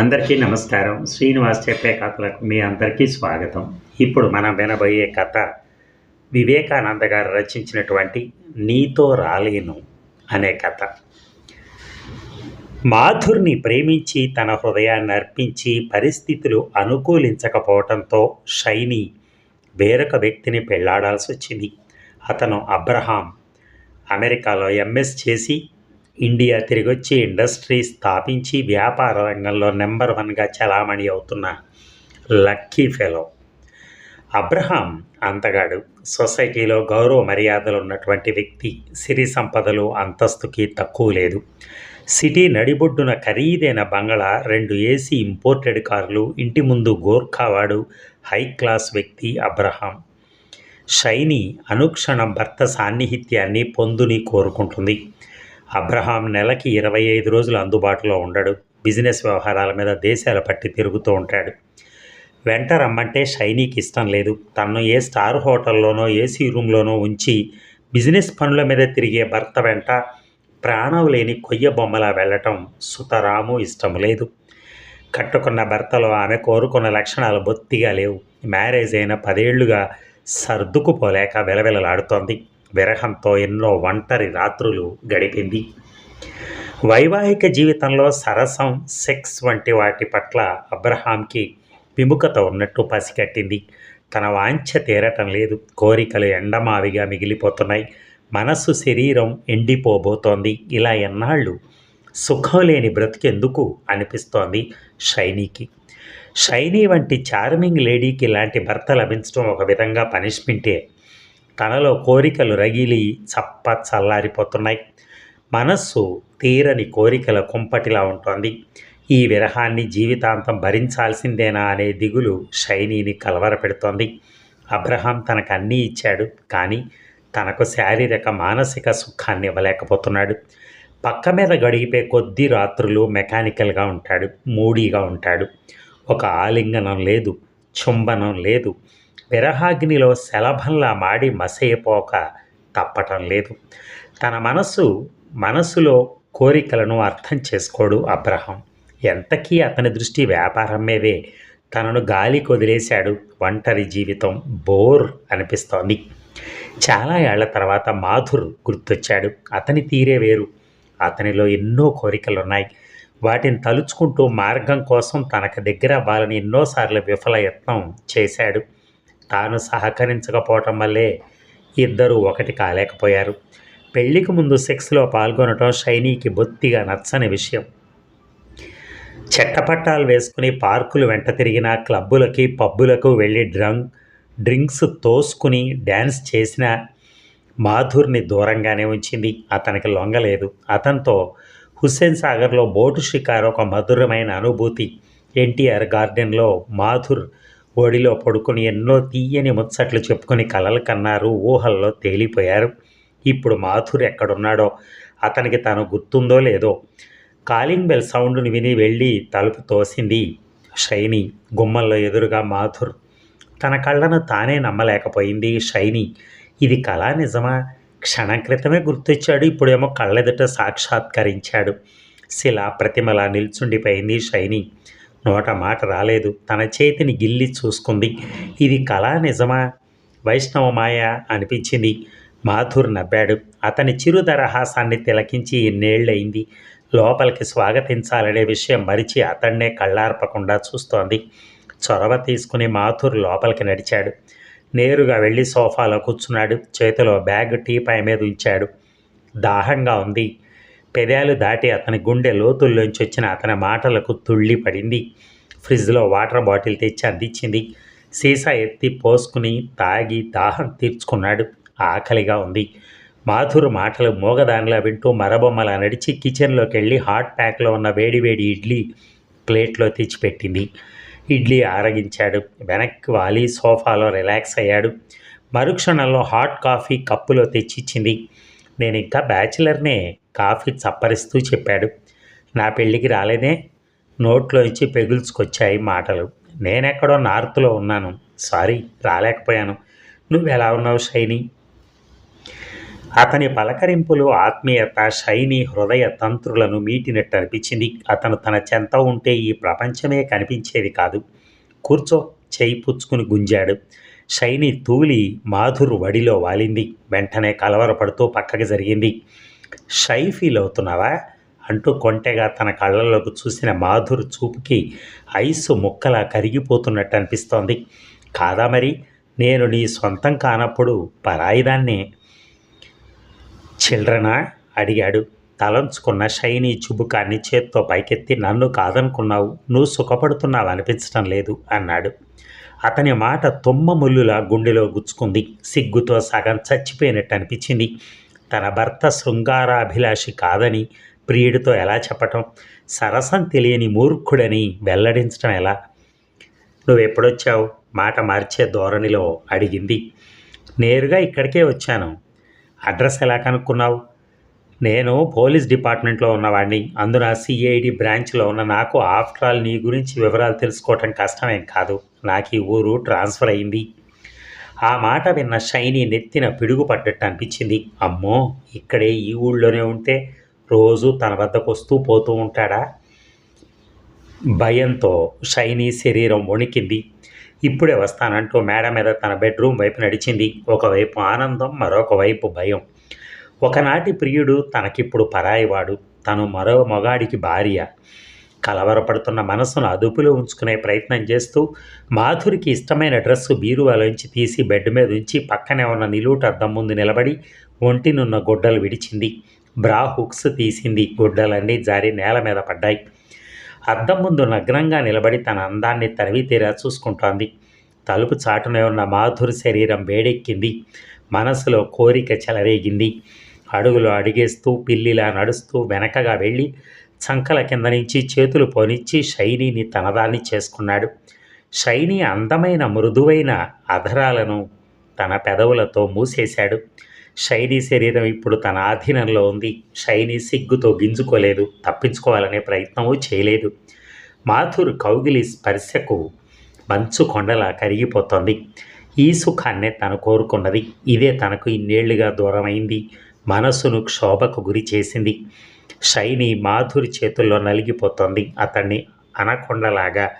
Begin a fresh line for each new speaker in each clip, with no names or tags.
అందరికీ నమస్కారం. శ్రీనివాస్ చెప్పే కథలకు మీ అందరికీ స్వాగతం. ఇప్పుడు మనం వినబోయే కథ వివేకానంద గారు రచించినటువంటి నీతో రాలేను అనే కథ. మాధుర్ని ప్రేమించి తన హృదయాన్ని అర్పించి పరిస్థితులు అనుకూలించకపోవడంతో షైని వేరొక వ్యక్తిని పెళ్ళాడాల్సి వచ్చింది అతను అబ్రహాం. అమెరికాలో ఎంఎస్ చేసి ఇండియా తిరిగొచ్చి ఇండస్ట్రీ స్థాపించి వ్యాపార రంగంలో నెంబర్ వన్గా చలామణి అవుతున్న లక్కీ ఫెలో. అబ్రహాం అంతగాడు సొసైటీలో గౌరవ మర్యాదలు ఉన్నటువంటి వ్యక్తి. సిరి సంపదలు అంతస్తుకి తక్కువ లేదు. సిటీ నడిబొడ్డున ఖరీదైన బంగళా రెండు ఏసీ ఇంపోర్టెడ్ కార్లు ఇంటి ముందు గోర్ఖావాడు హై క్లాస్ వ్యక్తి అబ్రహాం. షైని అనుక్షణం భర్త సాన్నిహిత్యాన్ని పొందుని కోరుకుంటుంది. అబ్రహాం నెలకి ఇరవై ఐదు రోజులు అందుబాటులో ఉండడు. బిజినెస్ వ్యవహారాల మీద దేశాల పట్టి తిరుగుతూ ఉంటాడు. వెంట రమ్మంటే షైనీకి ఇష్టం లేదు. తను ఏ స్టార్ హోటల్లోనో ఏసీ రూమ్లోనో ఉంచి బిజినెస్ పనుల మీద తిరిగే భర్త వెంట ప్రాణం లేని కొయ్య బొమ్మలా వెళ్ళటం సుతరాము ఇష్టం లేదు. కట్టుకున్న భర్తలో ఆమె కోరుకున్న లక్షణాలు బొత్తిగా లేవు. మ్యారేజ్ అయిన పదేళ్ళుగా సర్దుకుపోలేక వెలవెలలాడుతోంది. విరహంతో ఎన్నో ఒంటరి రాత్రులు గడిపింది. వైవాహిక జీవితంలో సరసం సెక్స్ వంటి వాటి పట్ల అబ్రహాంకి విముఖత ఉన్నట్టు పసిగట్టింది. తన వాంఛ తీరటం లేదు. కోరికలు ఎండమావిగా మిగిలిపోతున్నాయి. మనస్సు శరీరం ఎండిపోబోతోంది. ఇలా ఎన్నాళ్ళు సుఖం లేని బ్రతికెందుకు అనిపిస్తోంది షైనీకి. షైనీ వంటి చార్మింగ్ లేడీకి ఇలాంటి భర్త లభించడం ఒక విధంగా పనిష్మెంటే తనలో కోరికలు రగిలి చప్ప చల్లారిపోతున్నాయి. మనస్సు తీరని కోరికల కుంపటిలా ఉంటుంది. ఈ విరహాన్ని జీవితాంతం భరించాల్సిందేనా అనే దిగులు షైనీని కలవరపెడుతోంది. అబ్రహాం తనకు అన్నీ ఇచ్చాడు కానీ తనకు శారీరక మానసిక సుఖాన్ని ఇవ్వలేకపోతున్నాడు. పక్క మీద గడిపే కొద్ది రాత్రులు మెకానికల్గా ఉంటాడు మూడీగా ఉంటాడు. ఒక ఆలింగనం లేదు చుంబనం లేదు. విరహాగ్నిలో శలభంలా మాడి మసైపోక తప్పటం లేదు. తన మనస్సు మనస్సులో కోరికలను అర్థం చేసుకోడు అబ్రహం. ఎంతకీ అతని దృష్టి వ్యాపారం మీదే. తనను గాలి కొదిలేశాడు. ఒంటరి జీవితం బోర్ అనిపిస్తోంది. చాలా ఏళ్ళ తర్వాత మాధుర్ గుర్తొచ్చాడు. అతని తీరే వేరు. అతనిలో ఎన్నో కోరికలున్నాయి. వాటిని తలుచుకుంటూ మార్గం కోసం తనకు దగ్గర అవ్వాలని ఎన్నోసార్లు విఫల యత్నం చేశాడు. తాను సహకరించకపోవటం వల్లే ఇద్దరు ఒకటి కాలేకపోయారు. పెళ్ళికి ముందు సెక్స్లో పాల్గొనటం షైనీకి బొత్తిగా నచ్చని విషయం. చెట్టపట్టాలు వేసుకుని పార్కులు వెంట తిరిగిన క్లబ్బులకి పబ్బులకు వెళ్ళి డ్రంక్ డ్రింక్స్ తోసుకుని డ్యాన్స్ చేసిన మాధుర్ని దూరంగానే ఉంచింది. అతనికి లొంగలేదు అతనితో హుస్సేన్ సాగర్లో బోటు షికారు ఒక మధురమైన అనుభూతి. ఎన్టీఆర్ గార్డెన్లో మాధుర్ ఒడిలో పడుకుని ఎన్నో తీయని ముచ్చట్లు చెప్పుకొని కలలు కన్నారు. ఊహల్లో తేలిపోయారు. ఇప్పుడు మాథుర్ ఎక్కడున్నాడో? అతనికి తను గుర్తుందో లేదో? కాలింగ్ బెల్ సౌండ్ని విని వెళ్ళి తలుపు తోసింది షైని. గుమ్మంలో ఎదురుగా మాథుర్ తన కళ్ళను తానే నమ్మలేకపోయింది షైని. ఇది కళా నిజమా? క్షణం క్రితమే గుర్తొచ్చాడు. ఇప్పుడేమో కళ్ళెదుట సాక్షాత్కరించాడు. శిలా ప్రతిమలా నిల్చుండిపోయింది షైని. నోట మాట రాలేదు. తన చేతిని గిల్లి చూసుకుంది. ఇది కళా నిజమా? వైష్ణవ మాయ అనిపించింది. మాధుర్ నవ్వాడు. అతని చిరుదరహాసాన్ని తిలకించి ఎన్నేళ్ళయింది లోపలికి స్వాగతించాలనే విషయం మరిచి అతన్నే కళ్ళార్పకుండా చూస్తోంది. చొరవ తీసుకుని మాథుర్ లోపలికి నడిచాడు. నేరుగా వెళ్ళి సోఫాలో కూర్చున్నాడు. చేతిలో బ్యాగ్ టీపాయ్ మీద ఉంచాడు. దాహంగా ఉంది. పెదాలు దాటి అతని గుండె లోతుల్లోంచి వచ్చిన అతని మాటలకు తుళ్ళి పడింది. ఫ్రిడ్జ్లో వాటర్ బాటిల్ తెచ్చి అందించింది. సీసా ఎత్తి పోసుకుని తాగి దాహం తీర్చుకున్నాడు. ఆకలిగా ఉంది. మాధురు మాటలు మోగదానిలా వింటూ మరబొమ్మలా నడిచి కిచెన్లోకి వెళ్ళి హాట్ ప్యాక్లో ఉన్న వేడివేడి ఇడ్లీ ప్లేట్లో తెచ్చిపెట్టింది. ఇడ్లీ ఆరగించాడు. వెనక్కి వాలి సోఫాలో రిలాక్స్ అయ్యాడు. మరుక్షణంలో హాట్ కాఫీ కప్పులో తెచ్చిచ్చింది. నేను ఇంకా బ్యాచిలర్నే. కాఫీ చప్పరిస్తూ చెప్పాడు. నా పెళ్ళికి రాలేదే? నోట్లోంచి పెగుల్చుకొచ్చాయి మాటలు. నేనెక్కడో నార్త్లో ఉన్నాను. సారీ రాలేకపోయాను. నువ్వు ఎలా ఉన్నావు షైని? అతని పలకరింపులు ఆత్మీయత షైని హృదయ తంత్రులను మీటినట్టు అనిపించింది అతను తన చెంత ఉంటే ఈ ప్రపంచమే కనిపించేది కాదు. కూర్చో చేయి పుచ్చుకుని గుంజాడు. షైని తూలి మాధురు వడిలో వాలింది. వెంటనే కలవరపడుతూ పక్కకి జరిగింది. షై ఫీల్ అవుతున్నావా? అంటూ కొంటెగా తన కళ్ళల్లోకి చూసిన మాధుర్ చూపుకి ఐస్ ముక్కలా కరిగిపోతున్నట్టు అనిపిస్తోంది. కాదా మరి? నేను నీ సొంతం కానప్పుడు పరాయిదాన్నే. చిల్డ్రనా? అడిగాడు. తలంచుకున్న షైనీ చుబుకాన్ని చేత్తో పైకెత్తి నన్ను కాదనుకున్నావు నువ్వు సుఖపడుతున్నావు అనిపించడం లేదు అన్నాడు. అతని మాట తుమ్మ ముల్లులా గుండెలో గుచ్చుకుంది. సిగ్గుతో సగం చచ్చిపోయినట్టు అనిపించింది. తన భర్త శృంగారాభిలాషి కాదని ప్రియుడితో ఎలా చెప్పటం? సరసం తెలియని మూర్ఖుడని వెల్లడించడం ఎలా? నువ్వెప్పుడొచ్చావు? మాట మార్చే ధోరణిలో అడిగింది. నేరుగా ఇక్కడికే వచ్చాను. అడ్రస్ ఎలా కనుక్కున్నావు? నేను పోలీస్ డిపార్ట్మెంట్లో ఉన్నవాడిని అందున సిఐడి బ్రాంచ్లో ఉన్న నాకు ఆఫ్టర్ ఆల్ నీ గురించి వివరాలు తెలుసుకోవటం కష్టమేం కాదు. నాకు ఈ ఊరు ట్రాన్స్ఫర్ అయింది. ఆ మాట విన్న షైని నెత్తిన పిడుగు పడ్డట్టు అనిపించింది. అమ్మో ఇక్కడే ఈ ఊళ్ళోనే ఉంటే రోజు తన వద్దకు వస్తూ పోతూ ఉంటాడా? భయంతో షైనీ శరీరం వణికింది. ఇప్పుడే వస్తానంటూ మేడ మీద తన బెడ్రూమ్ వైపు నడిచింది. ఒకవైపు ఆనందం మరొక వైపు భయం. ఒకనాటి ప్రియుడు తనకిప్పుడు పరాయివాడు. తను మరో మగాడికి భార్య. కలవరపడుతున్న మనసును అదుపులో ఉంచుకునే ప్రయత్నం చేస్తూ మాధురికి ఇష్టమైన డ్రెస్సు బీరువాలోంచి తీసి బెడ్ మీద ఉంచి పక్కనే ఉన్న నిలువుట అద్దం ముందు నిలబడి ఒంటినున్న గుడ్డలు విడిచింది. బ్రా హుక్స్ తీసింది. గుడ్డలన్నీ జారి నేల మీద పడ్డాయి. అద్దం ముందు నగ్నంగా నిలబడి తన అందాన్ని తరివి తీరా చూసుకుంటోంది. తలుపు చాటునే ఉన్న మాధురి శరీరం వేడెక్కింది. మనసులో కోరిక చెలరేగింది. అడుగులు అడిగేస్తూ పిల్లిలా నడుస్తూ వెనకగా వెళ్ళి చంకల కింద నుంచి చేతులు పోనిచ్చి షైనీని తనదాన్ని చేసుకున్నాడు. షైనీ అందమైన మృదువైన అధరాలను తన పెదవులతో మూసేశాడు. షైనీ శరీరం ఇప్పుడు తన ఆధీనంలో ఉంది. షైనీ సిగ్గుతో గింజుకోలేదు తప్పించుకోవాలనే ప్రయత్నమూ చేయలేదు. మాథుర్ కౌగిలి స్పర్శకు మంచు కొండలా కరిగిపోతోంది. ఈ సుఖాన్నే తను కోరుకున్నది. ఇదే తనకు ఇన్నేళ్ళుగా దూరమైంది. మనసును క్షోభకు గురి చేసింది. షైని మాధురి చేతుల్లో నలిగిపోతోంది. అతన్ని అనకొండలాగా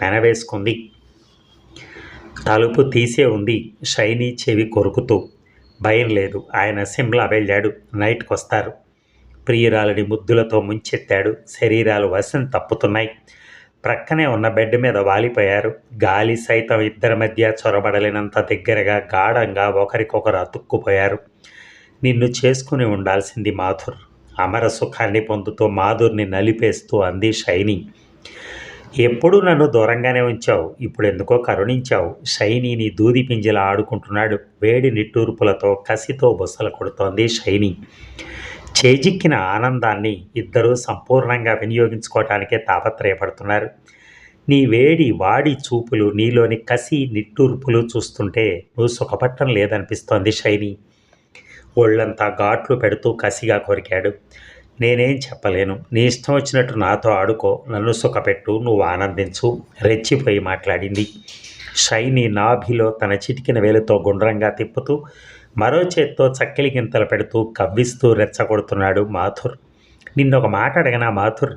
పెనవేసుకుంది. తలుపు తీసే ఉంది షైనీ చెవి కొరుకుతూ. భయం లేదు ఆయన సిమ్లా వెళ్ళాడు. నైట్కి వస్తారు. ప్రియురాలని ముద్దులతో ముంచెత్తాడు. శరీరాలు వశం తప్పుతున్నాయి. ప్రక్కనే ఉన్న బెడ్ మీద వాలిపోయారు. గాలి సైతం ఇద్దరి మధ్య చొరబడలేనంత దగ్గరగా గాఢంగా ఒకరికొకరు అతుక్కుపోయారు. నిన్ను చేసుకుని ఉండాల్సింది మాధుర్. అమర సుఖాన్ని పొందుతూ మాధుర్ని నలిపేస్తూ అంది షైని. ఎప్పుడు నన్ను దూరంగానే ఉంచావు ఇప్పుడు ఎందుకో కరుణించావు. షైనీని దూది పింజల ఆడుకుంటున్నాడు. వేడి నిట్టూర్పులతో కసితో బుసలు కొడుతోంది షైని. చేజిక్కిన ఆనందాన్ని ఇద్దరూ సంపూర్ణంగా వినియోగించుకోవటానికే తాపత్రయపడుతున్నారు. నీ వేడి వాడి చూపులు నీలోని కసి నిట్టూర్పులు చూస్తుంటే నువ్వు సుఖపట్టం లేదనిపిస్తోంది షైనీ. ఒళ్ళంతా ఘాట్లు పెడుతూ కసిగా కొరికాడు. నేనేం చెప్పలేను. నీ ఇష్టం వచ్చినట్టు నాతో ఆడుకో. నన్ను సుఖపెట్టు. నువ్వు ఆనందించు. రెచ్చిపోయి మాట్లాడింది. షైని నాభిలో తన చిటికిన వేలుతో గుండ్రంగా తిప్పుతూ మరో చేత్తో చక్కెలి గింతలు పెడుతూ కవ్విస్తూ రెచ్చగొడుతున్నాడు మాథుర్ నిన్నొక మాట అడగనా మాథుర్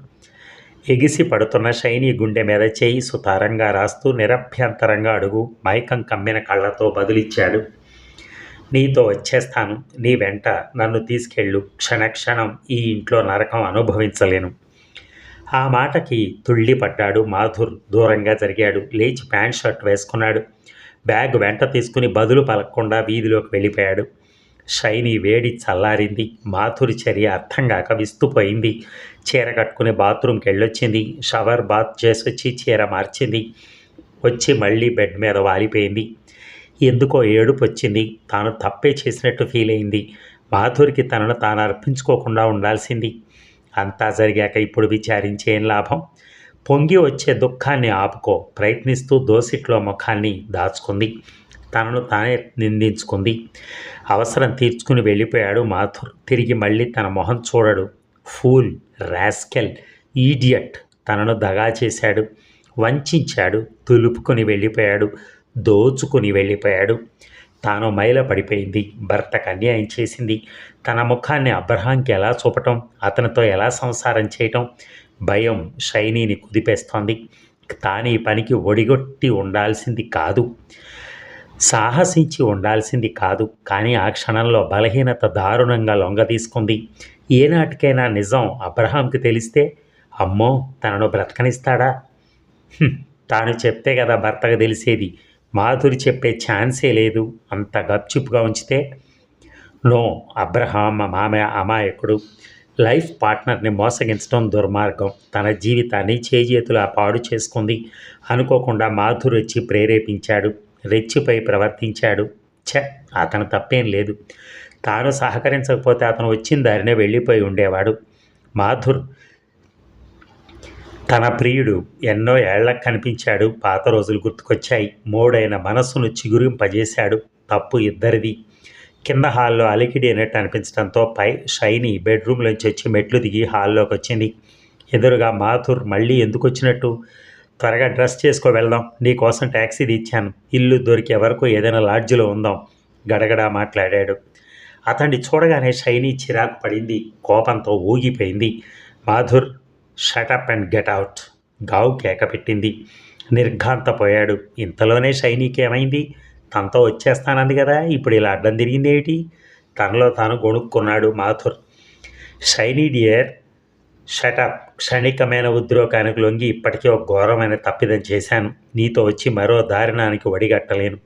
ఎగిసి పడుతున్న షైనీ గుండె మీద చేయి సుతారంగా రాస్తూ నిరభ్యంతరంగా అడుగు మైకం కమ్మిన కళ్ళతో బదులిచ్చాడు. నీతో వచ్చేస్తాను నీ వెంట నన్ను తీసుకెళ్ళు. క్షణక్షణం ఈ ఇంట్లో నరకం అనుభవించలేను. ఆ మాటకి తుళ్ళిపడ్డాడు మాధుర్. దూరంగా జరిగాడు. లేచి ప్యాంట్ షర్ట్ వేసుకున్నాడు. బ్యాగ్ వెంట తీసుకుని బదులు పలకకుండా వీధిలోకి వెళ్ళిపోయాడు. షైని వేడి చల్లారింది. మాధురి చర్య అర్థం కాక విస్తుపోయింది. చీర కట్టుకుని బాత్రూమ్కి వెళ్ళొచ్చింది. షవర్ బాత్ చేసి వచ్చి చీర మార్చింది. వచ్చి మళ్ళీ బెడ్ మీద వాలిపోయింది. ఎందుకో ఏడుపు వచ్చింది. తాను తప్పే చేసినట్టు ఫీల్ అయింది. మాధురికి తనను తాను అర్పించుకోకుండా ఉండాల్సింది. అంతా జరిగాక ఇప్పుడు విచారించేం ఏం లాభం? పొంగి వచ్చే దుఃఖాన్ని ఆపుకో. ప్రయత్నిస్తూ దోసిట్లో ముఖాన్ని దాచుకుంది. తనను తానే నిందించుకుంది. అవసరం తీర్చుకుని వెళ్ళిపోయాడు మాథుర్ తిరిగి మళ్ళీ తన మొహం చూడడు. ఫూల్ రాస్కెల్ ఈడియట్ తనను దగా చేశాడు. వంచాడు. తులుపుకొని వెళ్ళిపోయాడు. దోచుకుని వెళ్ళిపోయాడు. తాను మైల పడిపోయింది. భర్తకు అన్యాయం చేసింది. తన ముఖాన్ని అబ్రహాంకి ఎలా చూపటం అతనితో ఎలా సంసారం చేయటం భయం షైనీని కుదిపేస్తోంది. తాను ఈ పనికి ఒడిగొట్టి ఉండాల్సింది కాదు. సాహసించి ఉండాల్సింది కాదు. కానీ ఆ క్షణంలో బలహీనత దారుణంగా లొంగ తీసుకుంది ఏనాటికైనా నిజం అబ్రహాంకి తెలిస్తే అమ్మో తనను బ్రతకనిస్తాడా? తాను చెప్తే కదా భర్తకు తెలిసేది. మాధురి చెప్పే ఛాన్సే లేదు. అంత గప్చుప్గా ఉంచితే నో అబ్రహాం మామ అమాయకుడు. లైఫ్ పార్ట్నర్ని మోసగించడం దుర్మార్గం. తన జీవితాన్ని చేజేతులా పాడు చేసుకుంది. అనుకోకుండా మాధురి వచ్చి ప్రేరేపించాడు. రెచ్చిపై ప్రవర్తించాడు. ఛ అతను తప్పేం లేదు. తాను సహకరించకపోతే అతను వచ్చిన దారినే వెళ్ళిపోయి ఉండేవాడు. మాధుర్ తన ప్రియుడు ఎన్నో ఏళ్ళకు కనిపించాడు. పాత రోజులు గుర్తుకొచ్చాయి. మోడైన మనస్సును చిగురింపజేశాడు. తప్పు ఇద్దరిది. కింద హాల్లో అలికిడి అన్నట్టు అనిపించడంతో పై షైని బెడ్రూమ్లోంచి వచ్చి మెట్లు దిగి హాల్లోకి వచ్చింది. ఎదురుగా మాథుర్ మళ్ళీ ఎందుకు వచ్చినట్టు? త్వరగా డ్రెస్ చేసుకో వెళ్దాం. నీకోసం ట్యాక్సీ ఇచ్చాను ఇల్లు దొరికే వరకు ఏదైనా లాడ్జిలో ఉందాం. గడగడా మాట్లాడాడు. అతన్ని చూడగానే షైనీ చిరాకు పడింది. కోపంతో ఊగిపోయింది. Madhur shut up and get out గావు కేక పెట్టింది. నిర్ఘాంతపోయాడు. ఇంతలోనే షైనీకి ఏమైంది? తనతో వచ్చేస్తానంది కదా ఇప్పుడు ఇలా అడ్డం తిరిగింది ఏమిటి? తనలో తాను గొణుక్కున్నాడు Mathur Shiny dear shut up క్షణికమైన ఉద్రోగానికి లొంగి ఇప్పటికీ ఒక ఘోరమైన తప్పిదం చేశాను. నీతో వచ్చి మరో దారిణానికి వడిగట్టలేను.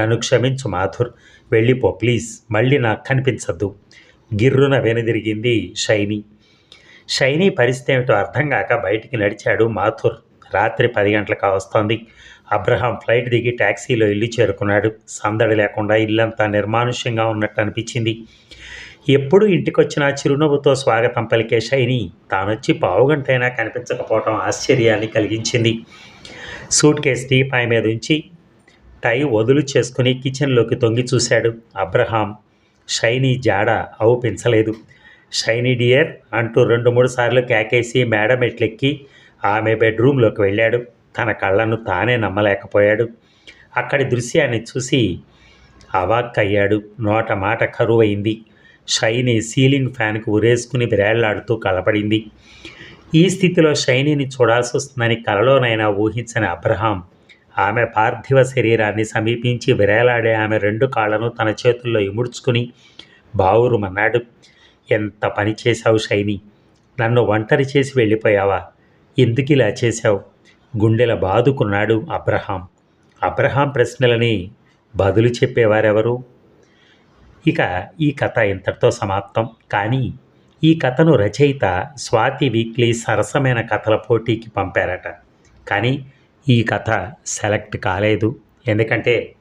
నన్ను క్షమించు మాథుర్ వెళ్ళిపో ప్లీజ్. మళ్ళీ నాకు కనిపించద్దు. గిర్రున వెనుదిరిగింది షైనీ షైనీ పరిస్థితి ఏమిటో అర్థం కాక బయటికి నడిచాడు మాథుర్. రాత్రి పది గంటలకు వస్తోంది. అబ్రహాం ఫ్లైట్ దిగి ట్యాక్సీలో ఇల్లు చేరుకున్నాడు. సందడి లేకుండా ఇల్లంతా నిర్మానుష్యంగా ఉన్నట్టు అనిపించింది. ఎప్పుడు ఇంటికొచ్చిన చిరునవ్వుతో స్వాగతం పలికే షైని తానొచ్చి పావుగంటైనా కనిపించకపోవటం ఆశ్చర్యాన్ని కలిగించింది. సూట్ కేస్ టీపాయ్ మీద ఉంచి టై వదులు చేసుకుని కిచెన్లోకి తొంగి చూశాడు అబ్రహాం. షైనీ జాడ అవు పెంచలేదు. షైనీ డియర్ అంటూ రెండు మూడు సార్లు కేకేసి మేడం ఎట్లెక్కి ఆమె బెడ్రూమ్లోకి వెళ్ళాడు. తన కళ్ళను తానే నమ్మలేకపోయాడు. అక్కడి దృశ్యాన్ని చూసి అవాక్కయ్యాడు. నోట మాట కరువైంది. Shiny ceiling ఫ్యాన్కు ఉరేసుకుని విరేళ్ళాడుతూ కలపడింది. ఈ స్థితిలో షైనీని చూడాల్సి వస్తుందని కలలోనైనా ఊహించని అబ్రహాం ఆమె పార్థివ శరీరాన్ని సమీపించి విరేలాడే ఆమె రెండు కాళ్ళను తన చేతుల్లో ఇముడ్చుకుని బావురుమన్నాడు. ఎంత పని చేశావు షైని నన్ను ఒంటరి చేసి వెళ్ళిపోయావా? ఎందుకు ఇలా చేశావు? గుండెల బాదుకున్నాడు అబ్రహాం. అబ్రహాం ప్రశ్నలని బదులు చెప్పేవారెవరు? ఇక ఈ కథ ఇంతటితో సమాప్తం. కానీ ఈ కథను రచయిత స్వాతి వీక్లీ సరసమైన కథల పోటీకి పంపారట. కానీ ఈ కథ సెలెక్ట్ కాలేదు. ఎందుకంటే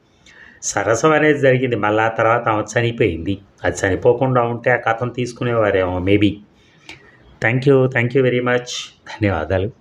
సరసం అనేది జరిగింది. ఆ తర్వాత ఆమె చనిపోయింది. అది చనిపోకుండా ఉంటే ఆ కథను తీసుకునేవారేమో maybe. Thank you thank you very much. ధన్యవాదాలు.